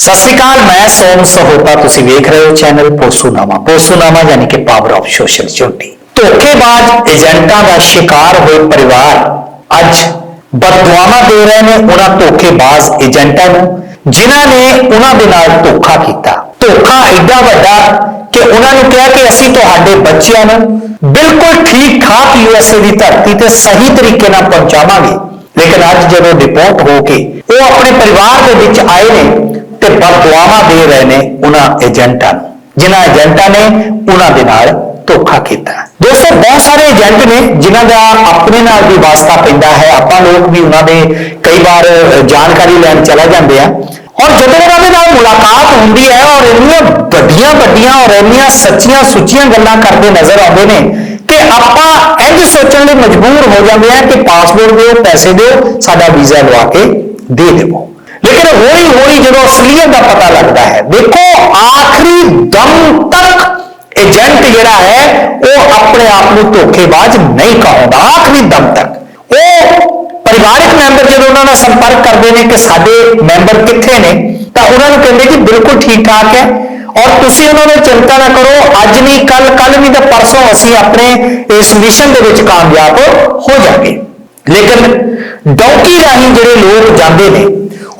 ਸਤਿ ਸ਼੍ਰੀ ਅਕਾਲ, ਮੈਂ ਸੋਮ ਸਹੋਤਾ, ਤੁਸੀਂ ਵੇਖ ਰਹੇ ਹੋ ਚੈਨਲ ਪੋਸੂਨਾਮਾ ਪੋਸੂਨਾਮਾ ਯਾਨੀ ਕਿ ਪਾਵਰ ਆਫ ਸੋਸ਼ਲ ਚੁੰਟੀ ਧੋਖੇਬਾਜ਼, ਏਜੰਟਾਂ ਦਾ ਸ਼ਿਕਾਰ ਹੋਏ ਪਰਿਵਾਰ। ਅੱਜ ਬਦਦੁਆਵਾਂ ਦੇ ਰਹੇ ਨੇ ਉਹਨਾਂ ਧੋਖੇਬਾਜ਼ ਏਜੰਟਾਂ ਨੂੰ, ਜਿਨ੍ਹਾਂ ਨੇ ਉਹਨਾਂ ਦੇ ਨਾਲ ਧੋਖਾ ਕੀਤਾ। ਧੋਖਾ ਐਡਾ ਵੱਡਾ ਕਿ ਉਹਨਾਂ ਨੂੰ ਕਿਹਾ ਕਿ ਅਸੀਂ ਤੁਹਾਡੇ ਬੱਚਿਆਂ ਨੂੰ ਬਿਲਕੁਲ ਠੀਕ ਠਾਕ ਯੂਐਸਏ ਦੀ ਧਰਤੀ ਤੇ ਸਹੀ ਤਰੀਕੇ ਨਾਲ ਪਹੁੰਚਾਵਾਂਗੇ। ਲੇਕਿਨ ਅੱਜ ਜਦੋਂ ਰਿਪੋਰਟ ਹੋ ਕੇ ਉਹ ਆਪਣੇ ਪਰਿਵਾਰ ਦੇ ਵਿੱਚ ਆਏ ਨੇ ਤੇ ਬਦਦੁਆਵਾਂ ਦੇ ਰਹੇ ਨੇ ਉਹਨਾਂ ਏਜੰਟਾਂ ਨੂੰ। ਜਿਨ੍ਹਾਂ ਏਜੰਟਾਂ ਨੇ ਉਹਨਾਂ ਦੇ ਨਾਲ ਧੋਖਾ ਕੀਤਾ। ਦੋਸਤੋ, ਬਹੁਤ ਸਾਰੇ ਏਜੰਟ ਨੇ ਜਿਨ੍ਹਾਂ ਦਾ ਆਪਣੇ ਨਾਲ ਵੀ ਵਾਸਤਾ ਪੈਂਦਾ ਹੈ। ਆਪਾਂ ਲੋਕ ਵੀ ਉਹਨਾਂ ਦੇ ਕਈ ਵਾਰ ਜਾਣਕਾਰੀ ਲੈਣ ਚਲਾ ਜਾਂਦੇ ਆ ਔਰ ਜਦੋਂ ਉਹਨਾਂ ਦੇ ਨਾਲ ਮੁਲਾਕਾਤ ਹੁੰਦੀ ਹੈ ਔਰ ਇੰਨੀਆਂ ਵੱਡੀਆਂ ਵੱਡੀਆਂ ਔਰ ਇੰਨੀਆਂ ਸੱਚੀਆਂ ਸੁੱਚੀਆਂ ਗੱਲਾਂ ਕਰਦੇ ਨਜ਼ਰ ਆਉਂਦੇ ਨੇ ਕਿ ਆਪਾਂ ਇੰਝ ਸੋਚਣ ਲਈ ਮਜਬੂਰ ਹੋ ਜਾਂਦੇ ਆ ਕਿ ਪਾਸਪੋਰਟ ਦਿਓ, ਪੈਸੇ ਦਿਓ, ਸਾਡਾ ਵੀਜ਼ਾ ਲਵਾ ਕੇ ਦੇ ਦੇਵੋ। ਲੇਕਿਨ ਹੌਲੀ ਹੌਲੀ ਜਦੋਂ ਅਸਲੀਅਤ ਦਾ ਪਤਾ ਲੱਗਦਾ ਹੈ, ਦੇਖੋ ਆਖਰੀ ਦਮ ਤੱਕ ਏਜੰਟ ਜਿਹੜਾ ਹੈ, ਉਹ ਆਪਣੇ ਆਪ ਨੂੰ ਧੋਖੇਬਾਜ਼ ਨਹੀਂ ਕਹਾਉਂਦਾ। ਆਖਰੀ ਦਮ ਤੱਕ। ਉਹ ਪਰਿਵਾਰਕ ਮੈਂਬਰ ਜਦੋਂ ਉਹਨਾਂ ਨਾਲ ਸੰਪਰਕ ਕਰਦੇ ਨੇ ਕਿ ਸਾਡੇ ਮੈਂਬਰ ਕਿੱਥੇ ਨੇ, ਤਾਂ ਉਹਨਾਂ ਨੂੰ ਕਹਿੰਦੇ ਕਿ ਬਿਲਕੁਲ ਠੀਕ ਠਾਕ ਹੈ ਔਰ ਤੁਸੀਂ ਉਹਨਾਂ ਨੂੰ ਚਿੰਤਾ ਨਾ ਕਰੋ, ਅੱਜ ਨਹੀਂ ਕੱਲ ਕੱਲ ਨਹੀਂ ਤਾਂ ਪਰਸੋਂ ਅਸੀਂ ਆਪਣੇ ਇਸ ਮਿਸ਼ਨ ਦੇ ਵਿੱਚ ਕਾਮਯਾਬ ਹੋ ਜਾਵਾਂਗੇ। ਲੇਕਿਨ ਡੌਂਕੀ ਰਾਹੀਂ ਜਿਹੜੇ ਲੋਕ ਜਾਂਦੇ ਨੇ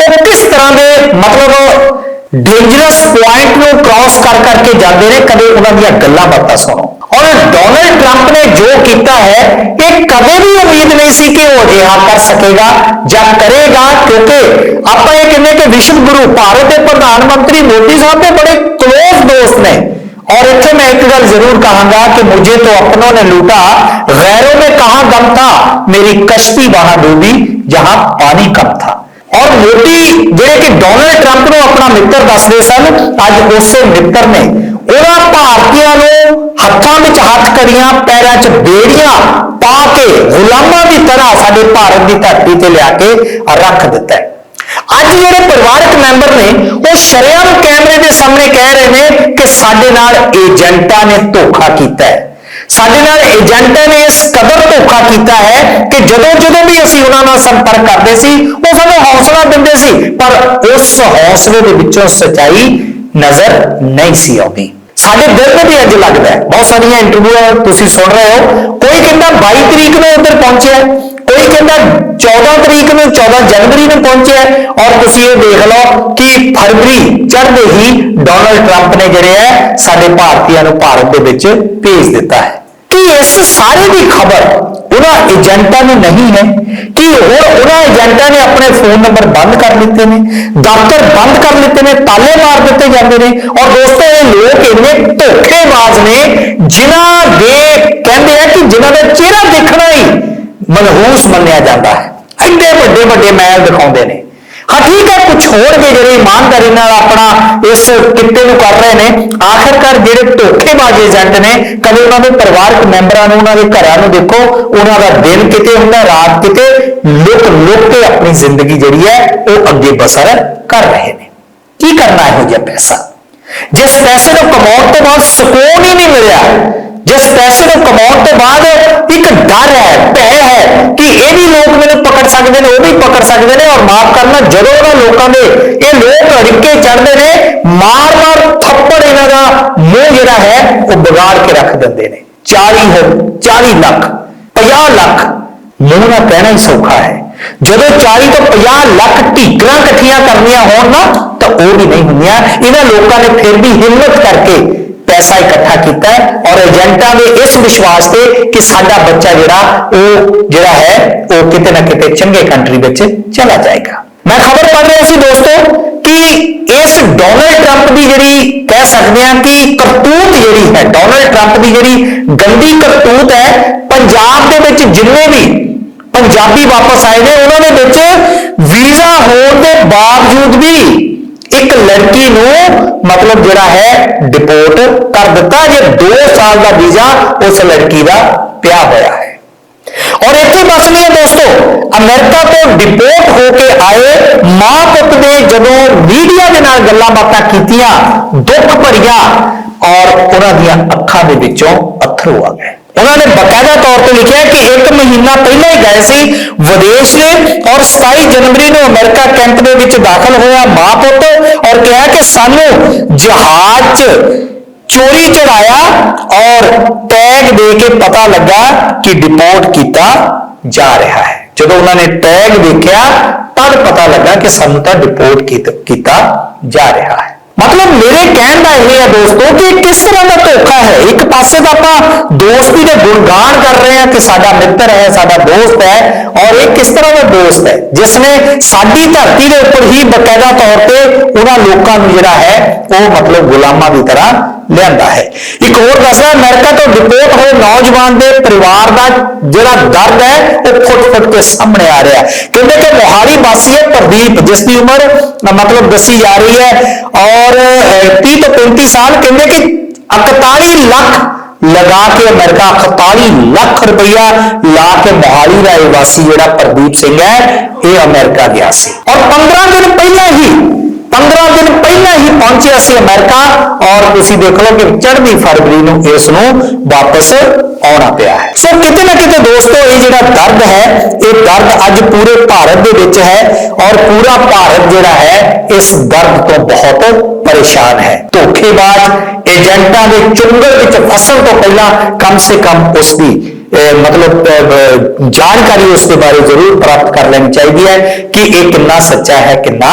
ਉਹ ਕਿਸ ਤਰ੍ਹਾਂ ਦੇ ਮਤਲਬ ਡੇਂਜਰਸ ਪੁਆਇੰਟ ਨੂੰ ਕ੍ਰਾਸ ਕਰ ਕਰਕੇ ਜਾਂਦੇ ਨੇ ਕਦੇ ਉਹਨਾਂ ਦੀਆਂ ਗੱਲਾਂ ਬਾਤਾਂ ਸੁਣੋ ਔਰ ਡੋਨਲਡ ਟਰੰਪ ਨੇ ਜੋ ਕੀਤਾ ਹੈ ਇਹ ਕਦੇ ਵੀ ਉਮੀਦ ਨਹੀਂ ਸੀ ਕਿ ਉਹ ਅਜਿਹਾ ਕਰ ਸਕੇਗਾ ਜਾਂ ਕਰੇਗਾ ਕਿਉਂਕਿ ਆਪਾਂ ਇਹ ਕਹਿੰਦੇ ਕਿ ਵਿਸ਼ਵ ਗੁਰੂ ਭਾਰਤ ਦੇ ਪ੍ਰਧਾਨ ਮੰਤਰੀ ਮੋਦੀ ਸਾਹਿਬ ਦੇ ਬੜੇ ਕਲੋਜ਼ ਦੋਸਤ ਨੇ और इतने मैं एक गल जरूर कहूंगा कि मुझे तो अपनों ने लूटा गैरों में कहा दम था मेरी कश्ती वहां डूबी जहां पानी कम था ਔਰ ਮੋਦੀ ਜਿਹੜੇ ਕਿ ਡੋਨਲਡ ਟਰੰਪ ਨੂੰ ਆਪਣਾ ਮਿੱਤਰ ਦੱਸਦੇ ਸਨ, ਅੱਜ ਉਸੇ ਮਿੱਤਰ ਨੇ। ਉਹਨਾਂ ਭਾਰਤੀਆਂ ਨੂੰ ਹੱਥਾਂ ਵਿੱਚ ਹੱਥ ਕਰੀਆਂ ਪੈਰਾਂ 'ਚ ਬੇੜੀਆਂ ਪਾ ਕੇ ਗੁਲਾਮਾਂ ਦੀ ਤਰ੍ਹਾਂ ਸਾਡੇ ਭਾਰਤ ਦੀ ਧਰਤੀ ਤੇ ਲਿਆ ਕੇ ਰੱਖ ਦਿੱਤਾ ਹੈ। ਅੱਜ ਜਿਹੜੇ ਪਰਿਵਾਰਕ ਮੈਂਬਰ ਨੇ, ਉਹ ਸ਼ਰੇਆਮ ਕੈਮਰੇ ਦੇ ਸਾਹਮਣੇ ਕਹਿ ਰਹੇ ਨੇ ਕਿ ਸਾਡੇ ਨਾਲ ਏਜੰਟਾਂ ਨੇ ਧੋਖਾ ਕੀਤਾ ਹੈ। ਸਾਡੇ ਨਾਲ ਏਜੰਟਾਂ ਨੇ ਇਸ ਕੀਤਾ ਹੈ ਕਿ ਜਦੋਂ ਜਦੋਂ ਵੀ ਅਸੀਂ ਉਹਨਾਂ ਨਾਲ ਸੰਪਰਕ ਕਰਦੇ ਸੀ, ਉਹ ਸਾਨੂੰ ਹੌਸਲਾ ਦਿੰਦੇ ਸੀ, ਪਰ ਉਸ ਹੌਸਲੇ ਦੇ ਵਿੱਚੋਂ ਸਚਾਈ ਨਜ਼ਰ ਨਹੀਂ ਸੀ ਆਉਂਦੀ। ਸਾਡੇ ਦਿਲ ਨੂੰ ਵੀ ਅੱਜ ਲੱਗਦਾ ਹੈ। ਬਹੁਤ ਸਾਰੀਆਂ ਇੰਟਰਵਿਊ ਤੁਸੀਂ ਸੁਣ ਰਹੇ ਹੋ। ਕੋਈ ਕਹਿੰਦਾ 22 ਤਰੀਕ ਨੂੰ ਉੱਧਰ ਪਹੁੰਚਿਆ ਕੋਈ ਕਹਿੰਦਾ 14 ਤਰੀਕ ਨੂੰ 14 ਜਨਵਰੀ ਨੂੰ ਪਹੁੰਚਿਆ ਔਰ ਤੁਸੀਂ ਇਹ ਦੇਖ ਲਓ ਕਿ ਫਰਵਰੀ ਚੜ੍ਹਦੇ ਹੀ ਡੋਨਲਡ ਟਰੰਪ ਨੇ ਜਿਹੜੇ ਹੈ, ਸਾਡੇ ਭਾਰਤੀਆਂ ਨੂੰ ਭਾਰਤ ਦੇ ਵਿੱਚ ਭੇਜ ਦਿੱਤਾ ਹੈ। ਕਿ ਇਸ ਸਾਰੇ ਦੀ ਖਬਰ ਉਹਨਾਂ ਏਜੰਟਾਂ ਨੂੰ ਨਹੀਂ ਹੈ ਕਿ ਹੋਰ ਉਹਨਾਂ ਏਜੰਟਾਂ ਨੇ ਆਪਣੇ ਫੋਨ ਨੰਬਰ ਬੰਦ ਕਰ ਲਿੱਤੇ ਨੇ, ਦਫ਼ਤਰ ਬੰਦ ਕਰ ਲਿੱਤੇ ਨੇ, ਤਾਲੇ ਮਾਰ ਦਿੱਤੇ ਜਾਂਦੇ ਨੇ। ਔਰ ਦੋਸਤੋ, ਇਹ ਲੋਕ ਇੰਨੇ ਧੋਖੇਬਾਜ਼ ਨੇ, ਜਿਨ੍ਹਾਂ ਦੇ ਕਹਿੰਦੇ ਆ ਕਿ ਜਿਨ੍ਹਾਂ ਦਾ ਚਿਹਰਾ ਦੇਖਣਾ ਹੀ ਮਨਹੂਸ ਮੰਨਿਆ ਜਾਂਦਾ ਹੈ। ਐਡੇ ਵੱਡੇ ਵੱਡੇ ਮਹਿਲ ਦਿਖਾਉਂਦੇ ਨੇ। ਹਾਂ ਠੀਕ ਹੈ ਕੁਝ ਹੋਰ ਵੀ ਜਿਹੜੇ ਇਮਾਨਦਾਰੀ ਨਾਲ ਆਪਣਾ ਇਸ ਕਿੱਤੇ ਨੂੰ ਕਰ ਰਹੇ ਨੇ, ਆਖਰਕਾਰ ਜਿਹੜੇ ਧੋਖੇਬਾਜ਼ ਏਜੰਟ ਨੇ, ਕਦੇ ਉਹਨਾਂ ਦੇ ਪਰਿਵਾਰਕ ਮੈਂਬਰਾਂ ਨੂੰ, ਉਹਨਾਂ ਦੇ ਘਰਾਂ ਨੂੰ ਦੇਖੋ, ਉਹਨਾਂ ਦਾ ਦਿਨ ਕਿਤੇ ਹੁੰਦਾ, ਰਾਤ ਕਿਤੇ ਲੁੱਟ ਲੁੱਟ ਕੇ ਆਪਣੀ ਜ਼ਿੰਦਗੀ ਜਿਹੜੀ ਹੈ, ਉਹ ਅੱਗੇ ਬਸਰ ਕਰ ਰਹੇ ਨੇ। ਕੀ ਕਰਨਾ ਇਹੋ ਜਿਹਾ ਪੈਸਾ? ਜਿਸ ਪੈਸੇ ਨੂੰ ਕਮਾਉਣ ਤੋਂ ਬਾਅਦ ਸਕੂਨ ਹੀ ਨਹੀਂ ਮਿਲਿਆ, ਜਿਸ ਪੈਸੇ ਨੂੰ ਕਮਾਉਣ ਤੋਂ ਬਾਅਦ ਇੱਕ ਡਰ ਹੈ, ਭੈ ਹੈ ਕਿ ਇਹ ਵੀ ਲੋਕ ਸਕਦੇ ਨੇ, ਉਹ ਵੀ ਪਕੜ ਸਕਦੇ ਨੇ ਔਰ ਮਾਫ ਕਰਨਾ, ਜਦੋਂ ਉਹਨਾਂ ਲੋਕਾਂ ਦੇ ਇਹ ਲੋਕ ਅੜਿੱਕੇ ਚੜਦੇ ਨੇ, ਮਾਰ-ਮਾਰ ਥੱਪੜ ਇਹਨਾਂ ਦਾ ਮੂੰਹ ਜਿਹੜਾ ਹੈ, ਉਹ ਵਿਗਾੜ ਕੇ ਰੱਖ ਦਿੰਦੇ ਨੇ। 40 ਹੋ 40 ਲੱਖ 50 ਲੱਖ ਮੂੰਹ ਨਾਲ ਕਹਿਣਾ ਹੀ ਸੌਖਾ ਹੈ। ਜਦੋਂ 40 ਤੋਂ 50 ਲੱਖ ਢੀਕਰਾਂ ਇਕੱਠੀਆਂ ਕਰਨੀਆਂ ਹੋਣ ਨਾ, ਤਾਂ ਉਹ ਵੀ ਨਹੀਂ ਹੁੰਦੀਆਂ। ਇਹਨਾਂ ਲੋਕਾਂ ਨੇ ਫਿਰ ਵੀ ਹਿੰਮਤ ਕਰਕੇ ਪੈਸਾ ਇਕੱਠਾ ਕੀਤਾ ਔਰ ਏਜੰਟਾਂ ਦੇ ਇਸ ਵਿਸ਼ਵਾਸ ਤੇ ਕਿ ਸਾਡਾ ਬੱਚਾ ਜਿਹੜਾ, ਉਹ ਜਿਹੜਾ ਹੈ, ਉਹ ਕਿਤੇ ਨਾ ਕਿਤੇ ਚੰਗੇ ਕੰਟਰੀ ਵਿੱਚ ਚਲਾ ਜਾਏਗਾ। ਮੈਂ ਖਬਰ ਪੜ੍ਹ ਰਿਹਾ ਸੀ ਦੋਸਤੋ ਕਿ ਇਸ ਡੋਨਲਡ ਟਰੰਪ ਦੀ ਜਿਹੜੀ ਕਹਿ ਸਕਦੇ ਹਾਂ ਕਿ ਕਰਤੂਤ ਜਿਹੜੀ ਹੈ ਡੋਨਲਡ ਟਰੰਪ ਦੀ ਜਿਹੜੀ ਗੰਦੀ ਕਰਤੂਤ ਹੈ, ਪੰਜਾਬ ਦੇ ਵਿੱਚ ਜਿੰਨੇ ਵੀ ਪੰਜਾਬੀ ਵਾਪਸ ਆਏ ਨੇ, ਉਹਨਾਂ ਦੇ ਵਿੱਚ ਵੀਜ਼ਾ ਹੋਣ ਦੇ ਬਾਵਜੂਦ ਵੀ ਇੱਕ ਲੜਕੀ ਨੂੰ ਮਤਲਬ ਜਿਹੜਾ ਹੈ ਡਿਪੋਰਟ ਕਰ ਦਿੱਤਾ ਜੇ 2 ਸਾਲ ਦਾ ਵੀਜ਼ਾ ਉਸ ਲੜਕੀ ਦਾ ਪਿਆ ਹੋਇਆ ਹੈ। ਔਰ ਇੱਥੇ ਬਸ ਨਹੀਂ ਹੈ ਦੋਸਤੋ, ਅਮਰੀਕਾ ਤੋਂ ਡਿਪੋਰਟ ਹੋ ਕੇ ਆਏ ਮਾਂ ਪੁੱਤ ਦੇ ਜਦੋਂ ਮੀਡੀਆ ਦੇ ਨਾਲ ਗੱਲਾਂ ਬਾਤਾਂ ਕੀਤੀਆਂ, ਦੁੱਖ ਭਰੀਆਂ, ਔਰ ਉਹਨਾਂ ਦੀਆਂ ਅੱਖਾਂ ਦੇ ਵਿੱਚੋਂ ਅੱਥਰੂ ਆ ਗਏ। ਉਹਨਾਂ ਨੇ ਬਕਾਇਦਾ ਤੌਰ ਤੇ ਲਿਖਿਆ ਕਿ ਇੱਕ ਮਹੀਨਾ ਪਹਿਲਾਂ ਹੀ ਗਏ ਸੀ, ਵਿਦੇਸ਼ ਨੇ, ਔਰ 27 ਜਨਵਰੀ ਨੂੰ ਅਮਰੀਕਾ ਕੈਂਪ ਦੇ ਵਿੱਚ ਦਾਖਲ ਹੋਇਆ ਮਾਂ ਪੁੱਤ। ਔਰ ਕਿਹਾ ਕਿ ਸਾਨੂੰ ਜਹਾਜ਼ 'ਚ ਚੋਰੀ ਚੜਾਇਆ ਔਰ ਟੈਗ ਦੇ ਕੇ ਪਤਾ ਲੱਗਾ ਕਿ ਡਿਪੋਰਟ ਕੀਤਾ ਜਾ ਰਿਹਾ ਹੈ। ਜਦੋਂ ਉਹਨਾਂ ਨੇ ਟੈਗ ਦੇਖਿਆ ਤਦ ਪਤਾ ਲੱਗਾ ਕਿ ਸਾਨੂੰ ਤਾਂ ਡਿਪੋਰਟ ਕੀਤਾ ਜਾ ਰਿਹਾ ਹੈ। ਮਤਲਬ ਮੇਰੇ ਕਹਿਣ ਦਾ ਇਹ ਹੈ ਦੋਸਤੋ ਕਿ ਇਹ ਕਿਸ ਤਰ੍ਹਾਂ ਦਾ ਧੋਖਾ ਹੈ ਇੱਕ ਪਾਸੇ ਤਾਂ ਆਪਾਂ ਦੋਸਤੀ ਦੇ ਗੁਣਗਾਨ ਕਰ ਰਹੇ ਹਾਂ ਕਿ ਸਾਡਾ ਮਿੱਤਰ ਹੈ ਸਾਡਾ ਦੋਸਤ ਹੈ ਔਰ ਇਹ ਕਿਸ ਤਰ੍ਹਾਂ ਦਾ ਦੋਸਤ ਹੈ ਜਿਸ ਨੇ ਸਾਡੀ ਧਰਤੀ ਦੇ ਉੱਪਰ ਹੀ ਬਕਾਇਦਾ ਤੌਰ ਤੇ ਉਹਨਾਂ ਲੋਕਾਂ ਨੂੰ ਜਿਹੜਾ ਹੈ ਉਹ ਮਤਲਬ ਗੁਲਾਮਾਂ ਦੀ ਤਰ੍ਹਾਂ ਲਿਆਂਦਾ ਹੈ। ਇੱਕ ਹੋਰ ਦੱਸਦਾ ਅਮਰੀਕਾ ਤੋਂ ਡਿਪੋਰਟ ਹੋਏ ਨੌਜਵਾਨ ਦੇ ਪਰਿਵਾਰ ਦਾ ਜਿਹੜਾ ਦਰਦ ਹੈ ਉਹ ਫੁੱਟ-ਫੁੱਟ ਕੇ ਸਾਹਮਣੇ ਆ ਰਿਹਾ ਕਹਿੰਦੇ ਕਿ ਮੋਹਾਲੀ ਵਾਸੀ ਹੈ ਪ੍ਰਦੀਪ ਜਿਸ ਦੀ ਉਮਰ ਮਤਲਬ ਦੱਸੀ ਜਾ ਰਹੀ ਹੈ ਔਰ ਅ, 30 ਤੋਂ 35 ਸਾਲ ਕਹਿੰਦੇ ਕਿ 41 ਲੱਖ ਲਗਾ ਕੇ ਅਮਰੀਕਾ 41 ਲੱਖ ਰੁਪਈਆ ਲਾ ਕੇ ਮੋਹਾਲੀ ਦਾ ਇਹ ਵਾਸੀ ਜਿਹੜਾ ਪ੍ਰਦੀਪ ਸਿੰਘ ਹੈ ਇਹ ਅਮਰੀਕਾ ਗਿਆ ਸੀ। ਔਰ 15 ਦਿਨ ਪਹਿਲਾਂ ਹੀ 15 ਦਿਨ ਪਹਿਲਾਂ ਹੀ ਪਹੁੰਚਿਆ ਸੀ ਅਮਰੀਕਾ ਔਰ ਤੁਸੀਂ ਦੇਖ ਲਓ ਕਿ ਚੜ੍ਹਦੀ ਫਰਵਰੀ ਨੂੰ ਇਸ ਨੂੰ ਵਾਪਸ ਆਉਣਾ ਪਿਆ ਹੈ ਸੋ ਕਿਤੇ ਨਾ ਕਿਤੇ ਦੋਸਤੋ ਇਹ ਜਿਹੜਾ ਦਰਦ ਹੈ ਇਹ ਦਰਦ ਅੱਜ ਪੂਰੇ ਭਾਰਤ ਦੇ ਵਿੱਚ ਹੈ ਔਰ ਪੂਰਾ ਭਾਰਤ ਜਿਹੜਾ ਹੈ ਇਸ ਦਰਦ ਤੋਂ ਬਹੁਤ ਪਰੇਸ਼ਾਨ ਹੈ ਧੋਖੇਬਾਜ਼ ਏਜੰਟਾਂ ਦੇ ਚੁੰਗਲ ਵਿੱਚ ਫਸਣ ਤੋਂ ਪਹਿਲਾਂ ਕਮ ਸੇ ਕਮ ਉਸ ਦੀ ਅਹ ਮਤਲਬ ਅਹ, ਅਹ, ਜਾਣਕਾਰੀ ਉਸ ਦੇ ਬਾਰੇ ਜ਼ਰੂਰ ਪ੍ਰਾਪਤ ਕਰ ਲੈਣੀ ਚਾਹੀਦੀ ਹੈ ਕਿ ਇਹ ਕਿੰਨਾ ਸੱਚਾ ਹੈ ਕਿੰਨਾ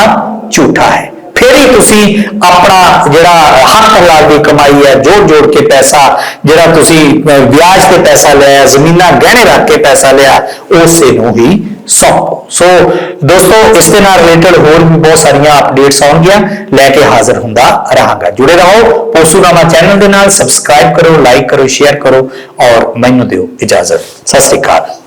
ਝੂਠਾ ਹੈ। ਫਿਰ ਹੀ ਤੁਸੀਂ ਆਪਣਾ ਜਿਹੜਾ ਹੱਕ ਹਲਾਲ ਦੀ ਕਮਾਈ ਹੈ, ਜੋੜ ਜੋੜ ਕੇ ਪੈਸਾ, ਜਿਹੜਾ ਤੁਸੀਂ ਵਿਆਜ ਤੇ ਪੈਸਾ ਲਿਆ, ਜ਼ਮੀਨਾਂ ਗਹਿਣੇ ਰੱਖ ਕੇ ਪੈਸਾ ਲਿਆ, ਉਸੇ ਨੂੰ ਹੀ ਸੌਂਪੋ। ਸੋ ਦੋਸਤੋ, ਇਸ ਦੇ ਨਾਲ ਰਿਲੇਟਡ ਹੋਰ ਵੀ ਬਹੁਤ ਸਾਰੀਆਂ ਅਪਡੇਟਸ ਆਉਣਗੀਆਂ। ਲੈ ਕੇ ਹਾਜ਼ਰ ਹੁੰਦਾ ਰਹਾਂਗਾ। ਜੁੜੇ ਰਹੋ। ਪੋਸੂਨਾਮਾ ਚੈਨਲ ਦੇ ਨਾਲ ਸਬਸਕ੍ਰਾਈਬ ਕਰੋ ਲਾਈਕ ਕਰੋ ਸ਼ੇਅਰ ਕਰੋ ਔਰ ਮੈਨੂੰ ਦਿਓ ਇਜਾਜ਼ਤ। ਸਤਿ ਸ੍ਰੀ ਅਕਾਲ।